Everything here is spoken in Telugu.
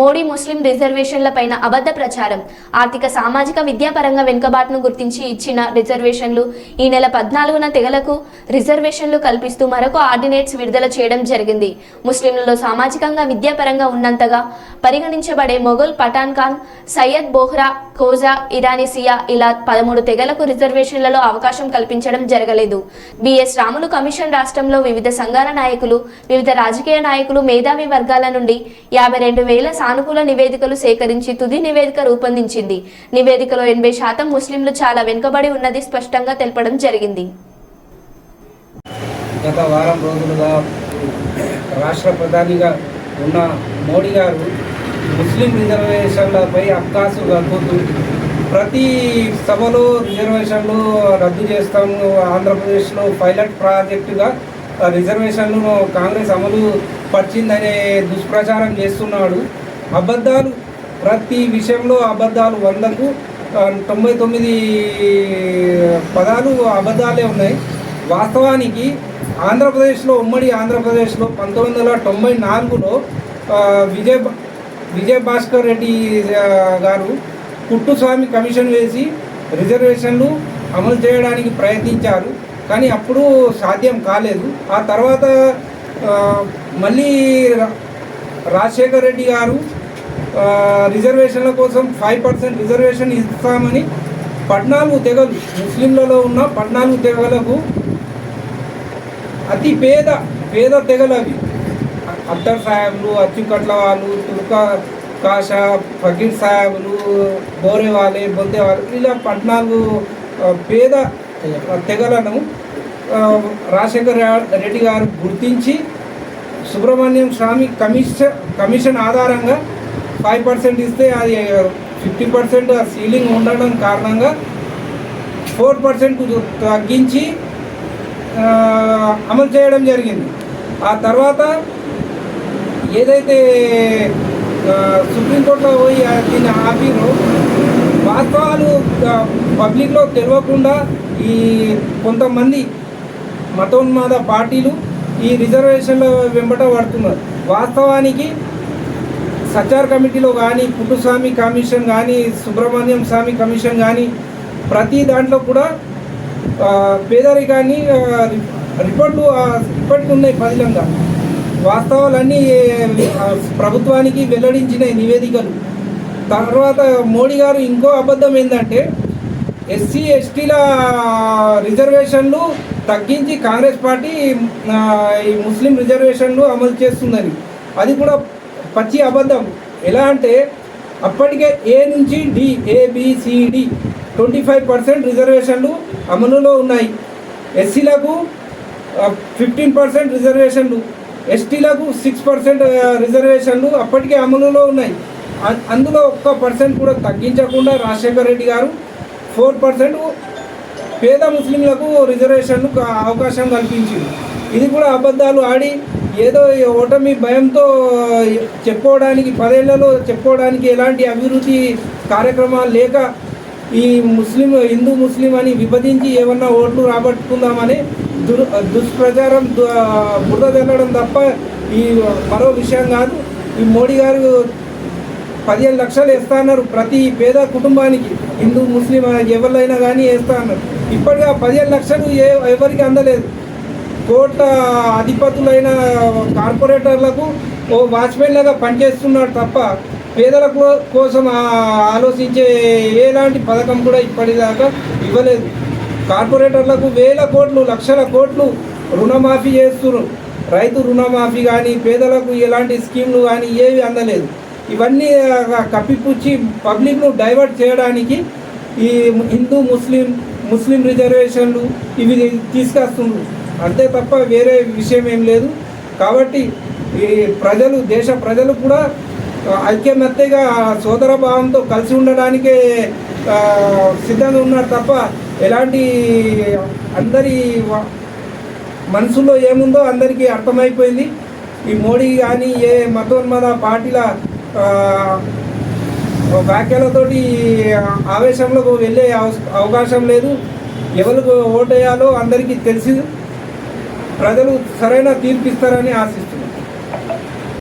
మోడీ ముస్లిం రిజర్వేషన్లపైన అబద్ధ ప్రచారం. ఆర్థిక సామాజిక విద్యాపరంగా వెనుకబాటును గుర్తించి ఇచ్చిన రిజర్వేషన్లు ఈ నెల పద్నాలుగున తెగలకు రిజర్వేషన్లు కల్పిస్తూ మరొక ఆర్డినేట్స్ విడుదల చేయడం జరిగింది. ముస్లింలలో సామాజికంగా విద్యాపరంగా ఉన్నంతగా పరిగణించబడే మొఘల్ పఠాన్ ఖాన్ సయ్యద్ బోహ్రా ఖోజా ఇరానీ సియా ఇలా పదమూడు తెగలకు రిజర్వేషన్లలో అవకాశం కల్పించడం జరగలేదు. బిఎస్ రాములు కమిషన్ రాష్ట్రంలో వివిధ సంఘాల నాయకులు వివిధ రాజకీయ నాయకులు మేధావి వర్గాల నుండి యాభై రెండు వేల సానుకూల నివేదికలు సేకరించి తుది నివేదిక రూపొందించింది. నివేదికలో ఎనభై శాతం ముస్లింలు చాలా వెనుకబడి ఉన్నది స్పష్టంగా తెలపడం జరిగింది. గత వారం రోజులుగా రాష్ట్ర ప్రధానిగా ఉన్న మోడీ గారు ముస్లిం రిజర్వేషన్లపై అక్కాసు కలుపుతూ ప్రతి సభలో రిజర్వేషన్లు రద్దు చేస్తాము ఆంధ్రప్రదేశ్లో పైలట్ ప్రాజెక్టుగా ఆ రిజర్వేషన్లను కాంగ్రెస్ అమలు పరిచిందనే దుష్ప్రచారం చేస్తున్నాడు. అబద్ధాలు. ప్రతి విషయంలో అబద్ధాలు వందకు తొంభై తొమ్మిది పదాలు అబద్ధాలే ఉన్నాయి. వాస్తవానికి ఆంధ్రప్రదేశ్లో ఉమ్మడి ఆంధ్రప్రదేశ్లో పంతొమ్మిది వందల తొంభై నాలుగులో విజయ విజయ భా- భాస్కర్ రెడ్డి గారు పుట్టుస్వామి కమిషన్ వేసి రిజర్వేషన్లు అమలు చేయడానికి ప్రయత్నించారు. కానీ అప్పుడు సాధ్యం కాలేదు. ఆ తర్వాత మళ్ళీ రా- రాజశేఖర్ రెడ్డి గారు రిజర్వేషన్ల కోసం ఫైవ్ పర్సెంట్ రిజర్వేషన్ ఇస్తామని పద్నాలుగు తెగలు ముస్లింలలో ఉన్న పద్నాలుగు తెగలకు అతి పేద పేద తెగలు అవి. అత్తర్ సాహెబ్లు అచ్చుకట్ల వాళ్ళు తుర్కా కాషా ఫకీర్ సాహెబ్లు బోరేవాలే బొద్దేవాళ్ళు ఇలా పద్నాలుగు పేద తెగలను రాజశేఖర్ రెడ్డి గారు గుర్తించి సుబ్రహ్మణ్యం స్వామి కమిషన్ కమిషన్ ఆధారంగా ఫైవ్ పర్సెంట్ ఇస్తే అది ఫిఫ్టీ పర్సెంట్ సీలింగ్ ఉండడం కారణంగా ఫోర్ పర్సెంట్ తగ్గించి అమలు చేయడం జరిగింది. ఆ తర్వాత ఏదైతే సుప్రీంకోర్టులో పోయి దీన్ని ఆపిరో వాస్తవాలు పబ్లిక్లో తెలియకుండా ఈ కొంతమంది మతోన్మాద పార్టీలు ఈ రిజర్వేషన్ల వెంబట పడుతున్నారు. వాస్తవానికి సచార్ కమిటీలో కానీ పుట్టుస్వామి కమిషన్ కానీ సుబ్రహ్మణ్యం స్వామి కమిషన్ కానీ ప్రతి దాంట్లో కూడా పేదరికాన్ని ఆ, రిపోర్ట్లు ఇప్పటికి ఉన్నాయి పదిలంగా వాస్తవాలన్నీ ప్రభుత్వానికి వెల్లడించిన నివేదికలు. తర్వాత మోడీ గారు ఇంకో అబద్ధం ఏంటంటే ఎస్సీ ఎస్టీల రిజర్వేషన్లు తగ్గించి కాంగ్రెస్ పార్టీ ఈ ముస్లిం రిజర్వేషన్లు అమలు చేస్తుందని. అది కూడా పచ్చి అబద్ధం. ఎలా అంటే అప్పటికే ఏ నుంచి D A B C D twenty five percent రిజర్వేషన్లు అమలులో ఉన్నాయి. ఎస్సీలకు ఫిఫ్టీన్ పర్సెంట్ రిజర్వేషన్లు ఎస్టీలకు సిక్స్ పర్సెంట్ రిజర్వేషన్లు అప్పటికే అమలులో ఉన్నాయి. అందులో ఒక్క పర్సెంట్ కూడా తగ్గించకుండా రాజశేఖర రెడ్డి గారు ఫోర్ పర్సెంట్ పేద ముస్లింలకు రిజర్వేషన్లు అవకాశం కల్పించింది. ఇది కూడా అబద్ధాలు ఆడి ఏదో ఓటమి భయంతో చెప్పుకోవడానికి పదేళ్ళలో చెప్పుకోవడానికి ఎలాంటి అభివృద్ధి కార్యక్రమాలు లేక ఈ ముస్లిం హిందూ ముస్లిం అని విభజించి ఏమన్నా ఓట్లు రాబట్టుకుందామని దుర్ దుష్ప్రచారం దు- బురద తప్ప ఈ మరో విషయం కాదు. ఈ మోడీ గారు పదిహేను లక్షలు వేస్తా అన్నారు ప్రతి పేద కుటుంబానికి. హిందూ ముస్లిం ఎవరినైనా కానీ వేస్తా అన్నారు ఇప్పటిగా పదిహేను లక్షలు ఏ ఎవరికి అందలేదు. కోట అధిపతులైన కార్పొరేటర్లకు ఓ వాచ్మెన్ లాగా పనిచేస్తున్నాడు తప్ప పేదల కోసం ఆలోచించే ఎలాంటి పథకం కూడా ఇప్పటిదాకా ఇవ్వలేదు. కార్పొరేటర్లకు వేల కోట్లు లక్షల కోట్లు రుణమాఫీ చేస్తున్నారు. రైతు రుణమాఫీ కానీ పేదలకు ఎలాంటి స్కీమ్లు కానీ ఏవి అందలేదు. ఇవన్నీ కప్పిపుచ్చి పబ్లిక్ను డైవర్ట్ చేయడానికి ఈ హిందూ ముస్లిం ముస్లిం రిజర్వేషన్లు ఇవి తీసుకొస్తున్నారు. అంతే తప్ప వేరే విషయం ఏం లేదు. కాబట్టి ఈ ప్రజలు దేశ ప్రజలు కూడా ఆ, ఐక్యమత్యగా సోదర భావంతో కలిసి ఉండడానికే సిద్ధంగా ఉన్నారు తప్ప ఎలాంటి అందరి మనసులో ఏముందో అందరికీ అర్థమైపోయింది. ఈ మోడీ కానీ ఏ మతోన్మద పార్టీల వ్యాఖ్యలతోటి ఆవేశంలో వెళ్ళే అవ- అవకాశం లేదు. ఎవరికి ఓటేయాలో అందరికీ తెలిసి ప్రజలు సరైన తీర్పిస్తారని ఆశిస్తున్నారు.